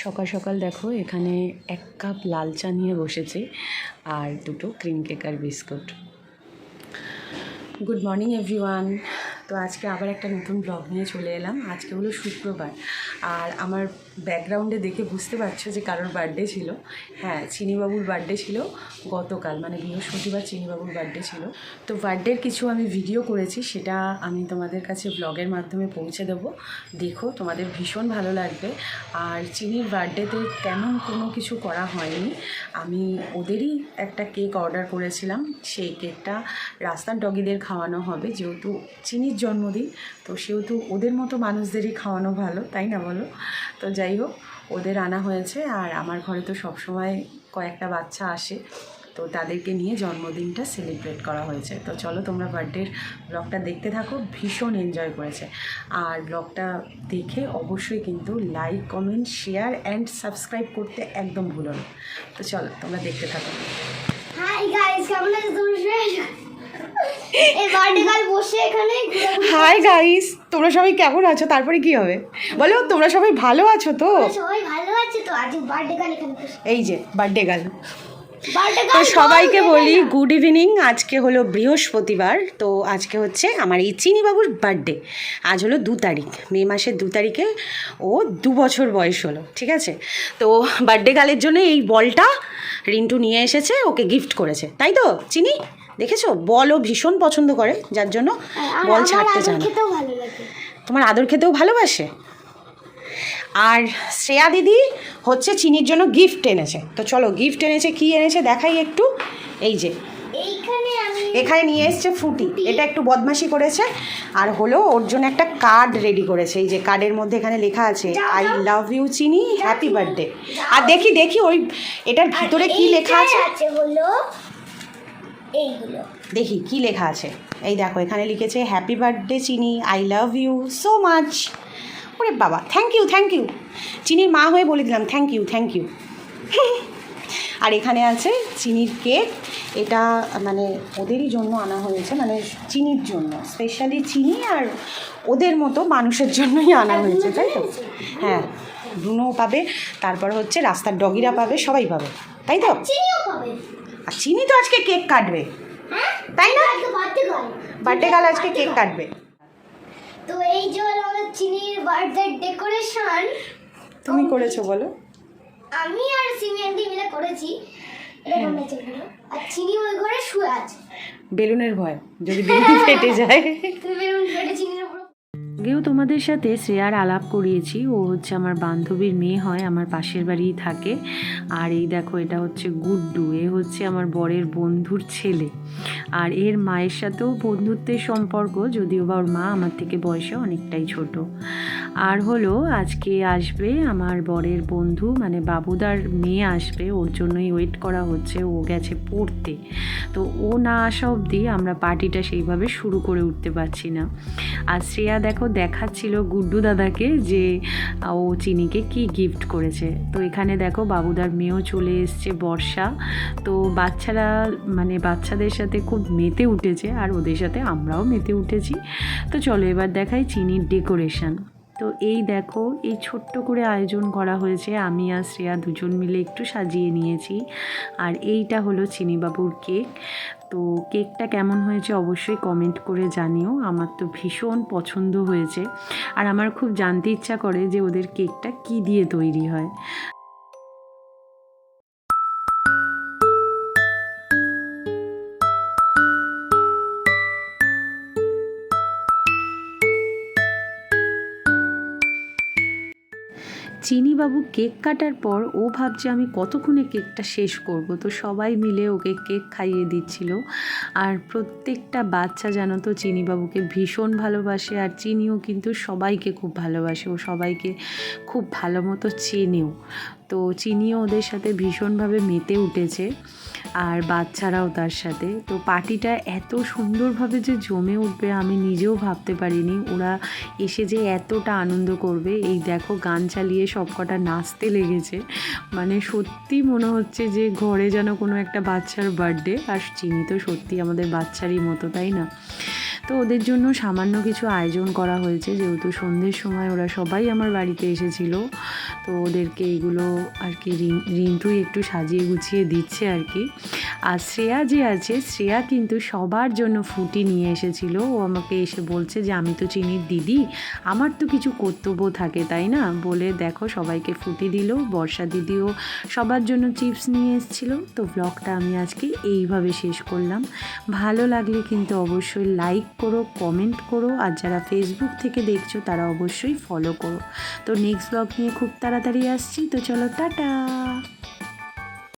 সকাল সকাল দেখো এখানে এক কাপ লাল চা নিয়ে বসেছি আর দুটো ক্রিম কেক আর বিস্কুট। গুড মর্নিং এভরিওয়ান তো আজকে আবার একটা নতুন ব্লগ নিয়ে চলে এলাম। আজকে হলো শুক্রবার। আর আমার ব্যাকগ্রাউন্ডে দেখে বুঝতে পারছ যে কারোর বার্থডে ছিল। হ্যাঁ চিনিবাবুর বার্থডে ছিল গতকাল মানে বৃহস্পতিবার চিনিবাবুর বার্থডে ছিল। তো বার্থডের কিছু আমি ভিডিও করেছি, সেটা আমি তোমাদের কাছে ব্লগের মাধ্যমে পৌঁছে দেবো। দেখো, তোমাদের ভীষণ ভালো লাগবে। আর চিনির বার্থডেতে তেমন কোনো কিছু করা হয়নি। আমি ওদেরই একটা কেক অর্ডার করেছিলাম। সেই কেকটা রাস্তার ডগিদের খাওয়ানো হবে, যেহেতু চিনির জন্মদিন। তো সেহেতু ওদের মতো মানুষদেরই খাওয়ানো ভালো, তাই না বলো? তো যাই হোক, ওদের আনা হয়েছে আর আমার ঘরে তো সবসময় কয়েকটা বাচ্চা আসে। তো তাদেরকে নিয়ে জন্মদিনটা সেলিব্রেট করা হয়েছে। তো চলো তোমরা বার্থডের ব্লগটা দেখতে থাকো, ভীষণ এনজয় করেছে। আর ব্লগটা দেখে অবশ্যই কিন্তু like comment share and subscribe করতে একদম ভুলো না। তো চলো তোমরা দেখতে থাকো। হাই হাই গাইস তোমরা সবাই কেমন আছো? তারপরে কি হবে? বলো তোমরা সবাই ভালো আছো তো? এই যে বার্থডে গাল তো সবাইকে বলি গুড ইভিনিং আজকে হলো বৃহস্পতিবার। তো আজকে হচ্ছে আমার এই চিনিবাবুর বার্থডে। আজ হলো দু তারিখ মে মাসের দু তারিখে ও দু বছর বয়স হলো ঠিক আছে? তো বার্থডে গালের জন্য এই বলটা রিন্টু নিয়ে এসেছে ওকে গিফট করেছে। তাই তো চিনি? দেখেছ? বলও ভীষণ পছন্দ করে যার জন্য বল ছাড়তে আদর চায় না খেতেও ভালো লাগে। তোমার আদর খেতেও ভালোবাসে? আর শ্রেয়া দিদি হচ্ছে চিনির জন্য গিফট এনেছে। তো চলো গিফট এনেছে কি এনেছে দেখাই একটু। এই যে এখানে নিয়ে এসছে ফুটি। এটা একটু বদমাশি করেছে। আর হলো ওর জন্য একটা কার্ড রেডি করেছে। এই যে কার্ডের মধ্যে এখানে লেখা আছে I love you Chini happy birthday আর দেখি দেখি ওই এটার ভিতরে কি লেখা আছে? আছে হলো এইগুলো। দেখি কি লেখা আছে? এই দেখো এখানে লিখেছে happy birthday Chini I love you so much ওরে বাবা থ্যাংক ইউ থ্যাংক ইউ চিনির মা হয়ে বলে দিলাম থ্যাংক ইউ থ্যাংক ইউ আর এখানে আছে চিনির কেক এটা মানে ওদেরই জন্য আনা হয়েছে মানে চিনির জন্য। স্পেশালি চিনি আর ওদের মতো মানুষের জন্যই আনা হয়েছে তাই তো? হ্যাঁ ব্রুনো পাবে তারপর হচ্ছে রাস্তার ডগিরা পাবে সবাই পাবে তাই তো? আর চিনি তো আজকে কেক কাটবে। হ্যাঁ? তাই না? বার্থডে গাল আজকে কেক কাটবে। তো এই যে হলো আমাদের চিনির বার্থডে ডেকোরেশন তুমি করেছ বলো। আমি আর সিমি আন্টি মিলে করেছি। হ্যাঁ। আর চিনি ওই ঘরে শুয়ে আছে। বেলুনের ভয় যদি বেলুন ফেটে যায়। তুমি বেরুন ফেটে উপর আগেও তোমাদের সাথে শ্রেয়ার আলাপ করিয়েছি। ও হচ্ছে আমার বান্ধবীর মেয়ে হয়, আমার পাশের বাড়িই থাকে। আর এই দেখো, এটা হচ্ছে গুড্ডু, এ হচ্ছে আমার বরের বন্ধুর ছেলে। আর এর মায়ের সাথেও বন্ধুত্বের সম্পর্ক, যদিও বা ওর মা আমার থেকে বয়সে অনেকটাই ছোট। আর হলো আজকে আসবে আমার বরের বন্ধু মানে বাবুদার মেয়ে আসবে, ওর জন্যই ওয়েট করা হচ্ছে, ও গেছে পড়তে। তো ও না আসা অবধি আমরা পার্টিটা সেইভাবে শুরু করে উঠতে পারছি না। আর শ্রেয়া দেখো দেখাচ্ছিল গুড্ডু দাদাকে যে ও চিনিকে কি গিফট করেছে। তো এখানে দেখো বাবুদার মেয়েও চলে এসছে বর্ষা। তো বাচ্চারা মানে বাচ্চাদের সাথে খুব মেতে উঠেছে, আর ওদের সাথে আমরাও মেতে উঠেছি। তো চলো এবার দেখাই চিনির ডেকোরেশন তো এই দেখো, এই ছোট্ট করে আয়োজন করা হয়েছে। আমি আর শ্রেয়া দুজন মিলে একটু সাজিয়ে নিয়েছি। আর এইটা হলো চিনিবাবুর কেক। তো কেকটা কেমন হয়েছে অবশ্যই কমেন্ট করে জানিও। আমার তো ভীষণ পছন্দ হয়েছে। আর আমার খুব জানতে ইচ্ছা করে যে ওদের কেকটা কি দিয়ে তৈরি হয়। চিনিবাবু কেক কাটার পর ও ভাবছে আমি কতক্ষণে কেকটা শেষ করব। তো সবাই মিলে ওকে কেক খাইয়ে দিচ্ছিল। আর প্রত্যেকটা বাচ্চা জানো তো চিনিবাবুকে ভীষণ ভালোবাসে আর চিনিও কিন্তু সবাইকে খুব ভালোবাসে। ও সবাইকে খুব ভালো মতো চেনেও। তো চিনিও ওদের সাথে ভীষণভাবে মেতে উঠেছে, আর বাচ্চারাও তার সাথে। তো পার্টিটা এত সুন্দরভাবে যে জমে উঠবে আমি নিজেও ভাবতে পারিনি, ওরা এসে যে এতটা আনন্দ করবে, এই দেখো গান চালিয়ে সবকটা নাচতে লেগেছে। মানে সত্যি মনে হচ্ছে যে ঘরে যেন কোনো একটা বাচ্চার বার্থডে আর চিনি তো সত্যি আমাদের বাচ্চারই মতো, তাই না? তো ওদের জন্য সামান্য কিছু আয়োজন করা হয়েছে, যেহেতু সন্ধ্যের সময় ওরা সবাই আমার বাড়িতে এসেছিল। তো ওদেরকে এইগুলো আর কি রিন- রিন্টুই একটু সাজিয়ে গুছিয়ে দিচ্ছে আর কি। আর শ্রেয়া যে আছে, শ্রেয়া কিন্তু সবার জন্য ফুটি নিয়ে এসেছিল। ও আমাকে এসে বলছে যে, আমি তো চিনির দিদি, আমার তো কিছু কর্তব্য থাকে, তাই না? বলে, দেখো, সবাইকে ফুটি দিল, বর্ষা দিদিও সবার জন্য চিপস নিয়ে এসেছিল। তো ব্লগটা আমি আজকে এইভাবে শেষ করলাম। ভালো লাগলে কিন্তু অবশ্যই লাইক করো কমেন্ট করো, আর যারা ফেসবুক থেকে দেখছ, তারা অবশ্যই ফলো করো। তো নেক্সট ব্লগ নিয়ে খুব তাড়াতাড়ি আসছি। তো চলো, টাটা!